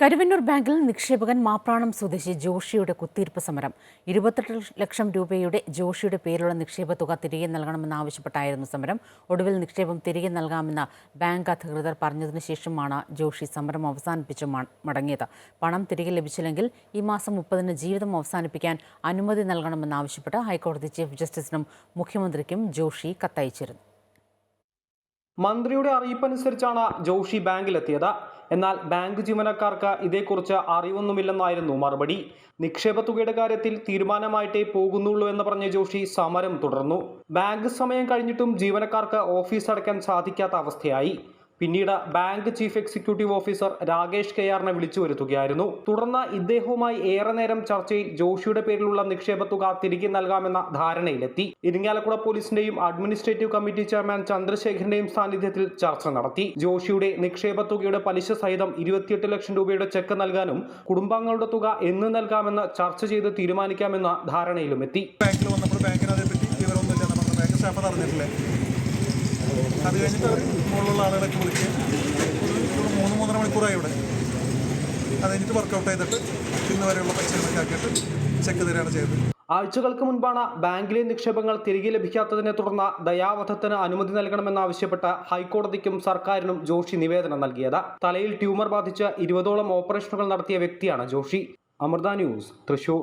കരുവന്നൂർ ബാങ്കിൽ നിക്ഷേപകൻ മാപ്രാണം സ്വദേശി ജോഷിയുടെ കുത്തിയിരിപ്പ് സമരം. ഇരുപത്തെട്ട് ലക്ഷം രൂപയുടെ ജോഷിയുടെ പേരിലുള്ള നിക്ഷേപ തുക തിരികെ നൽകണമെന്നാവശ്യപ്പെട്ടായിരുന്നു സമരം. ഒടുവിൽ നിക്ഷേപം തിരികെ നൽകാമെന്ന് ബാങ്ക് അധികൃതർ പറഞ്ഞതിനു ശേഷമാണ് ജോഷി സമരം അവസാനിപ്പിച്ച് മടങ്ങിയത്. പണം തിരികെ ലഭിച്ചില്ലെങ്കിൽ ഈ മാസം മുപ്പതിന് ജീവിതം അവസാനിപ്പിക്കാൻ അനുമതി നൽകണമെന്നാവശ്യപ്പെട്ട് ഹൈക്കോടതി ചീഫ് ജസ്റ്റിസിനും മുഖ്യമന്ത്രിക്കും ജോഷി കത്തയച്ചിരുന്നു. മന്ത്രിയുടെ അറിയിപ്പനുസരിച്ചാണ് ജോഷി ബാങ്കിലെത്തിയത്. എന്നാൽ ബാങ്ക് ജീവനക്കാർക്ക് ഇതേക്കുറിച്ച് അറിവൊന്നുമില്ലെന്നായിരുന്നു മറുപടി. നിക്ഷേപ തുകയുടെ കാര്യത്തിൽ തീരുമാനമായിട്ടേ പോകുന്നുള്ളൂ എന്ന് പറഞ്ഞ ജോഷി സമരം തുടർന്നു. ബാങ്ക് സമയം കഴിഞ്ഞിട്ടും ജീവനക്കാർക്ക് ഓഫീസ് അടയ്ക്കാൻ സാധിക്കാത്ത അവസ്ഥയായി. പിന്നീട് bank chief executive officer Rakesh K ആറിനെ വിളിച്ചു വരുത്തുകയായിരുന്നു. തുടർന്ന് ഇദ്ദേഹവുമായി ഏറെ നേരം ചർച്ചയിൽ ജോഷിയുടെ പേരിലുള്ള നിക്ഷേപ തുക തിരികെ നൽകാമെന്ന ധാരണയിലെത്തി. ഇരിങ്ങാലക്കുട പോലീസിന്റെയും അഡ്മിനിസ്ട്രേറ്റീവ് കമ്മിറ്റി ചെയർമാൻ ചന്ദ്രശേഖരന്റെയും സാന്നിധ്യത്തിൽ ചർച്ച നടത്തി. ജോഷിയുടെ നിക്ഷേപ തുകയുടെ പലിശ സഹിതം ഇരുപത്തിയെട്ട് ലക്ഷം രൂപയുടെ ചെക്ക് നൽകാനും കുടുംബാംഗങ്ങളുടെ തുക എന്ന് നൽകാമെന്ന് ചർച്ച ചെയ്ത് തീരുമാനിക്കാമെന്ന ധാരണയിലുമെത്തി. ബാങ്കിൽ വന്നപ്പോൾ അത് കഴിഞ്ഞിട്ട് അവർ മുകളിലുള്ള ആളുകളൊക്കെ വിളിച്ച് ഒരു മൂന്ന് മൂന്നര മണിക്കൂറായി ഇവിടെ. അത് കഴിഞ്ഞിട്ട് വർക്കൗട്ട് ചെയ്തിട്ട് ഇന്ന് വരെയുള്ള പൈസകളൊക്കെ ആക്കിയിട്ട് ചെക്ക് തരികയാണ് ചെയ്തത്. ആഴ്ചകൾക്ക് മുൻപാണ് ബാങ്കിലെ നിക്ഷേപങ്ങൾ തിരികെ ലഭിക്കാത്തതിനെ തുടർന്ന് ദയാവധത്തിന് അനുമതി നൽകണമെന്നാവശ്യപ്പെട്ട് ഹൈക്കോടതിക്കും സർക്കാരിനും ജോഷി നിവേദനം നൽകിയത്. തലയിൽ ട്യൂമർ ബാധിച്ച് ഇരുപതോളം ഓപ്പറേഷനുകൾ നടത്തിയ വ്യക്തിയാണ് ജോഷി. അമൃത ന്യൂസ് തൃശൂർ.